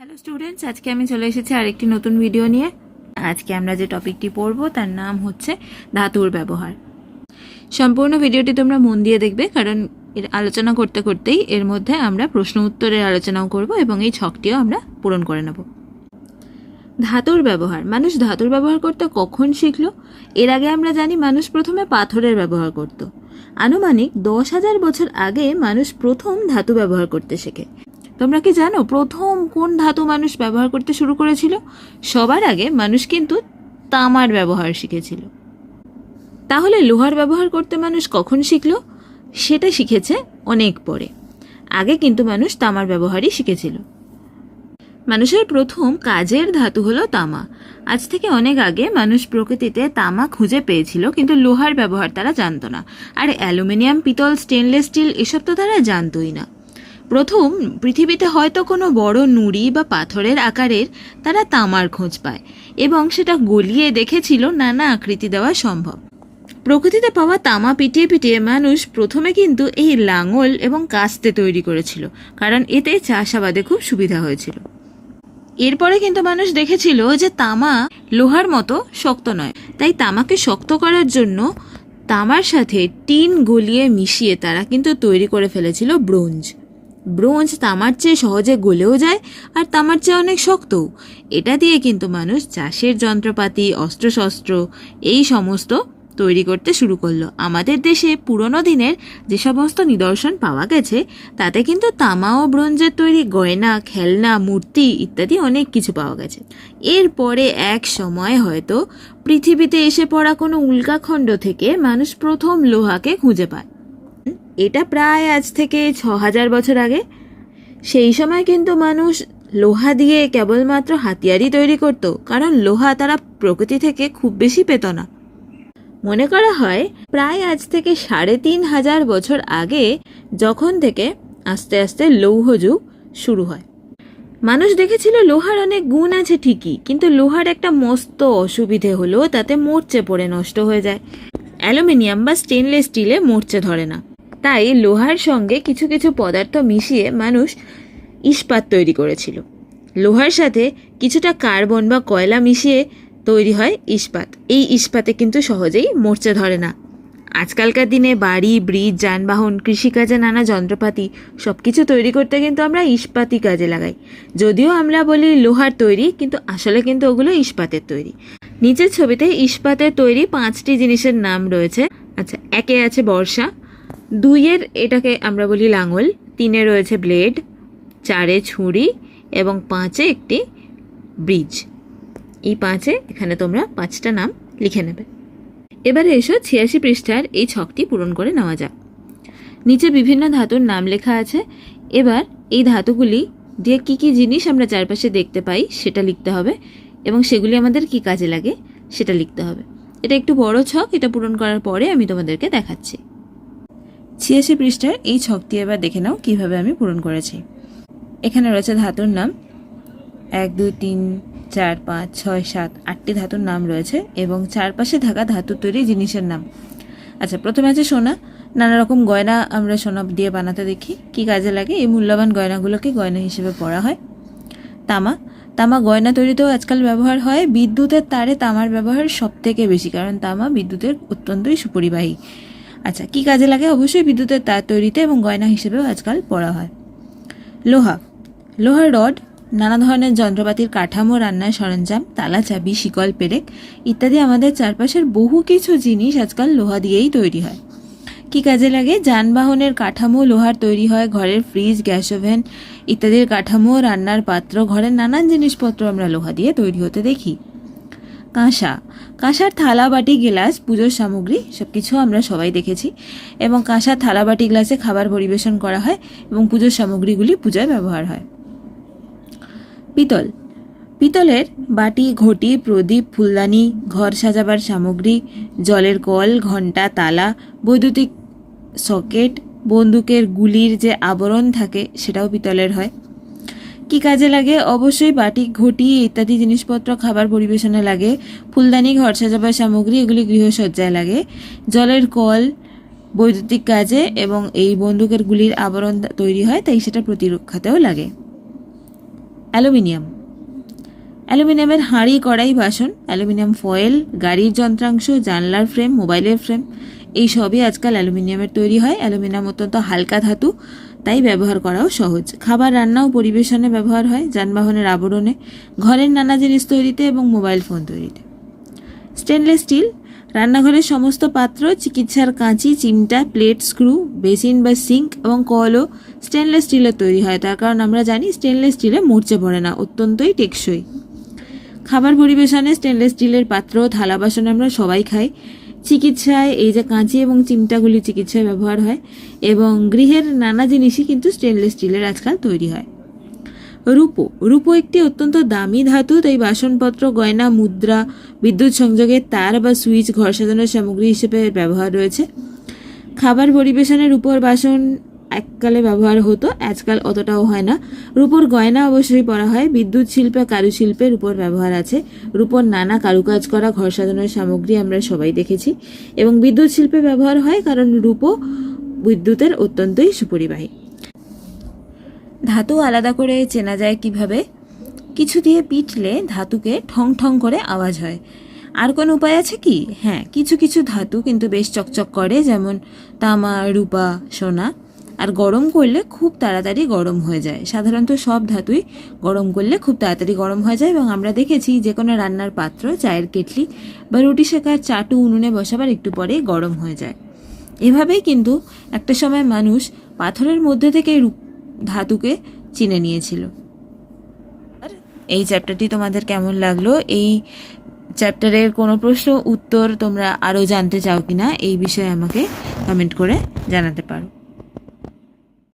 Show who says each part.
Speaker 1: Hello students আজকে আমি চলে এসেছি আরেকটি নতুন ভিডিও নিয়ে। আজকে আমরা যে টপিকটি পড়ব, তার নাম হচ্ছে ধাতুর ব্যবহার। সম্পূর্ণ ভিডিওটি তোমরা মন দিয়ে দেখবে, কারণ এর আলোচনা করতে করতেই এর মধ্যে আমরা প্রশ্ন উত্তরের আলোচনাও করব এবং এই ছকটিও আমরা পূরণ করে নেব। ধাতুর ব্যবহার। মানুষ ধাতুর ব্যবহার করতে কখন শিখলো? এর আগে আমরা জানি মানুষ প্রথমে পাথরের ব্যবহার করত। আনুমানিক দশ হাজার বছর আগে মানুষ প্রথম ধাতু ব্যবহার করতে শেখে। তোমরা কি জানো প্রথম কোন ধাতু মানুষ ব্যবহার করতে শুরু করেছিল? সবার আগে মানুষ কিন্তু তামার ব্যবহার শিখেছিল। তাহলে লোহার ব্যবহার করতে মানুষ কখন শিখলো? সেটা শিখেছে অনেক পরে। আগে কিন্তু মানুষ তামার ব্যবহারই শিখেছিল। মানুষের প্রথম কাজের ধাতু হলো তামা। আজ থেকে অনেক আগে মানুষ প্রকৃতিতে তামা খুঁজে পেয়েছিল, কিন্তু লোহার ব্যবহার তারা জানতো না। আর অ্যালুমিনিয়াম, পিতল, স্টেনলেস স্টিল এসব তো তারা জানতোই না। প্রথম, পৃথিবীতে হয়তো কোনো বড় নুড়ি বা পাথরের আকারের তারা তামার খোঁজ পায় এবং সেটা গলিয়ে দেখেছিল নানা আকৃতি দেওয়া সম্ভব। প্রকৃতিতে পাওয়া তামা পিটিয়ে পিটিয়ে মানুষ প্রথমে কিন্তু এই লাঙল এবং কাস্তে তৈরি করেছিল, কারণ এতে চাষাবাদে খুব সুবিধা হয়েছিল। এরপরে কিন্তু মানুষ দেখেছিল যে তামা লোহার মতো শক্ত নয়, তাই তামাকে শক্ত করার জন্য তামার সাথে টিন গলিয়ে মিশিয়ে তারা কিন্তু তৈরি করে ফেলেছিল ব্রোঞ্জ। ব্রোঞ্জ তামার চেয়ে সহজে গলেও যায় আর তামার চেয়ে অনেক শক্তও। এটা দিয়ে কিন্তু মানুষ চাষের যন্ত্রপাতি, অস্ত্রশস্ত্র, এই সমস্ত তৈরি করতে শুরু করল। আমাদের দেশে পুরনো দিনের যে সমস্ত নিদর্শন পাওয়া গেছে, তাতে কিন্তু তামা ও ব্রোঞ্জের তৈরি গয়না, খেলনা, মূর্তি ইত্যাদি অনেক কিছু পাওয়া গেছে। এরপরে এক সময় হয়তো পৃথিবীতে এসে পড়া কোনো উল্কাখণ্ড থেকে মানুষ প্রথম লোহাকে খুঁজে পায়। এটা প্রায় আজ থেকে ছ হাজার বছর আগে। সেই সময় কিন্তু মানুষ লোহা দিয়ে কেবলমাত্র হাতিয়ারই তৈরি করত, কারণ লোহা তারা প্রকৃতি থেকে খুব বেশি পেত না। মনে করা হয়, প্রায় আজ থেকে সাড়ে তিন হাজার বছর আগে যখন থেকে আস্তে আস্তে লৌহ যুগ শুরু হয়। মানুষ দেখেছিল লোহার অনেক গুণ আছে ঠিকই, কিন্তু লোহার একটা মস্ত অসুবিধে হলো তাতে মরচে পড়ে, নষ্ট হয়ে যায়। অ্যালুমিনিয়াম বা স্টেনলেস স্টিলে মরচে ধরে না। তাই লোহার সঙ্গে কিছু কিছু পদার্থ মিশিয়ে মানুষ ইস্পাত তৈরি করেছিল। লোহার সাথে কিছুটা কার্বন বা কয়লা মিশিয়ে তৈরি হয় ইস্পাত। এই ইস্পাতে কিন্তু সহজেই মরচে ধরে না। আজকালকার দিনে বাড়ি, ব্রিজ, যানবাহন, কৃষিকাজে নানা যন্ত্রপাতি সব কিছু তৈরি করতে কিন্তু আমরা ইস্পাতই কাজে লাগাই। যদিও আমরা বলি লোহার তৈরি, কিন্তু আসলে কিন্তু ওগুলো ইস্পাতের তৈরি। নিচের ছবিতে ইস্পাতের তৈরি পাঁচটি জিনিসের নাম রয়েছে। আচ্ছা একে আছে বর্ষা দুইয়ের এটাকে আমরা বলি লাঙল, তিনে রয়েছে ব্লেড, চারে ছুরি এবং পাঁচে একটি ব্রিজ। এই পাঁচে এখানে তোমরা পাঁচটা নাম লিখে নেবে। এবারে এসো ছিয়াশি পৃষ্ঠার এই ছকটি পূরণ করে নেওয়া যাক। নিচে বিভিন্ন ধাতুর নাম লেখা আছে। এবার এই ধাতুগুলি দিয়ে কি কি জিনিস আমরা চারপাশে দেখতে পাই সেটা লিখতে হবে এবং সেগুলি আমাদের কি কাজে লাগে সেটা লিখতে হবে। এটা একটু বড় ছক, এটা পূরণ করার পরে আমি তোমাদেরকে দেখাচ্ছি। ছিয়াশি পৃষ্ঠার এই ছকটি এবার দেখে নাও কীভাবে আমি পূরণ করেছি। এখানে রয়েছে ধাতুর নাম। এক, দুই, তিন, চার, পাঁচ, ছয়, সাত, আটটি ধাতুর নাম রয়েছে এবং চারপাশে থাকা ধাতু তৈরি জিনিসের নাম। আচ্ছা প্রথমে আছে সোনা। নানা রকম গয়না আমরা সোনা দিয়ে বানাতে দেখি। কি কাজে লাগে? এই মূল্যবান গয়নাগুলোকে গয়না হিসেবে পড়া হয়। তামা। তামা গয়না তৈরিতেও আজকাল ব্যবহার হয়। বিদ্যুতের তারে তামার ব্যবহার সব থেকে বেশি, কারণ তামা বিদ্যুতের অত্যন্তই সুপরিবাহী। আচ্ছা কি কাজে লাগে? অবশ্যই বিদ্যুতের তার তৈরিতে এবং গয়না হিসেবেও আজকাল পড়া হয়। লোহা। লোহার রড, নানা ধরনের যন্ত্রপাতির কাঠামো, রান্নার সরঞ্জাম, তালা, চাবি, শিকল, পেরেক ইত্যাদি আমাদের চারপাশের বহু কিছু জিনিস আজকাল লোহা দিয়েই তৈরি হয়। কি কাজে লাগে? যানবাহনের কাঠামো, লোহার তৈরি হয়, ঘরের ফ্রিজ, গ্যাস ওভেন ইত্যাদির কাঠামো, রান্নার পাত্র, ঘরের নানান জিনিসপত্র আমরা লোহা দিয়ে তৈরি হতে দেখি। কাঁসা। কাঁসার থালা, বাটি, গ্লাস, পুজোর সামগ্রী সব কিছু আমরা সবাই দেখেছি এবং কাঁসার থালা, বাটি, গ্লাসে খাবার পরিবেশন করা হয় এবং পুজোর সামগ্রীগুলি পূজায় ব্যবহার হয়। পিতল। পিতলের বাটি, ঘটি, প্রদীপ, ফুলদানি, ঘর সাজাবার সামগ্রী, জলের কল ঘণ্টা তালা, বৈদ্যুতিক সকেট, বন্দুকের গুলির যে আবরণ থাকে সেটাও পিতলের হয়। কি কাজে লাগে? অবশ্যই বাটি, ঘটি ইত্যাদি জিনিসপত্র, খাবার পরিবেশনে লাগে। ফুলদানি, ঘর সাজাবার সামগ্রী, এগুলি গৃহসজ্জায় লাগে। জলের কল, বৈদ্যুতিক কাজে এবং এই বন্দুকের গুলির আবরণ তৈরি হয়, তাই সেটা প্রতিরক্ষাতেও লাগে। অ্যালুমিনিয়াম। অ্যালুমিনিয়ামের হাঁড়ি, কড়াই, বাসন, অ্যালুমিনিয়াম ফয়েল, গাড়ির যন্ত্রাংশ, জানলার ফ্রেম, মোবাইলের ফ্রেম, এই সবই আজকাল অ্যালুমিনিয়ামের তৈরি হয়। অ্যালুমিনিয়াম অত্যন্ত হালকা ধাতু। তাই ব্যবহার করাও সহজ। খাবার রান্না ও পরিবেশনে ব্যবহার হয়, যানবাহনের আবরণে, ঘরের নানা জিনিস তৈরিতে এবং মোবাইল ফোন তৈরিতে। স্টেনলেস স্টিল, রান্নাঘরের সমস্ত পাত্র, চিকিৎসার কাঁচি, চিমটা, প্লেট, স্ক্রু, বেসিন বা সিঙ্ক এবং কলও স্টেনলেস স্টিলের তৈরি হয়। তার কারণ আমরা জানি, স্টেনলেস স্টিলে মরচে পড়ে না, অত্যন্তই টেকসই। খাবার পরিবেশনে স্টেনলেস স্টিলের পাত্র, থালা বাসন আমরা সবাই খাই। চিকিৎসায় এই যে কাঁচি এবং চিমটাগুলি চিকিৎসায় ব্যবহার হয় এবং গৃহের নানা জিনিসই কিন্তু স্টেনলেস স্টিলের আজকাল তৈরি হয়। রূপো রূপো একটি অত্যন্ত দামি ধাতু, তাই বাসনপত্র, গয়না, মুদ্রা, বিদ্যুৎ সংযোগের তার বা সুইচ, ঘর সাজানোর সামগ্রী হিসেবে ব্যবহার রয়েছে। খাবার পরিবেশনের উপর বাসন এককালে ব্যবহার হতো, আজকাল অতটাও হয় না। রূপোর গয়না অবশ্যই পরা হয়, বিদ্যুৎ শিল্পে কারুশিল্পে উপর ব্যবহার আছে। রূপোর নানা কারুকাজ করা, ঘর সাজানোর সামগ্রী আমরা সবাই দেখেছি। এবং বিদ্যুৎ শিল্পে ব্যবহার হয় কারণ রূপো বিদ্যুতের অত্যন্তই সুপরিবাহী। ধাতু আলাদা করে চেনা যায় কীভাবে? কিছু দিয়ে পিটলে ধাতুকে ঠং ঠং করে আওয়াজ হয়। আর কোনো উপায় আছে কি? হ্যাঁ কিছু কিছু ধাতু কিন্তু বেশ চকচক করে, যেমন তামা, রূপা, সোনা। আর গরম করলে খুব তাড়াতাড়ি গরম হয়ে যায়। সাধারণত সব ধাতুই গরম করলে খুব তাড়াতাড়ি গরম হয়ে যায় এবং আমরা দেখেছি যে কোনো রান্নার পাত্র, চায়ের কেটলি বা রুটি শেখার চাটু উনুনে বসাবার একটু পরেই গরম হয়ে যায়। এভাবেই কিন্তু একটা সময় মানুষ পাথরের মধ্যে থেকে ধাতুকে চিনে নিয়েছিল। আর এই চ্যাপ্টারটি তোমাদের কেমন লাগল? এই চ্যাপ্টারের কোনো প্রশ্ন, উত্তর তোমরা আরও জানতে চাও কি না এই বিষয়ে আমাকে কমেন্ট করে জানাতে পারো।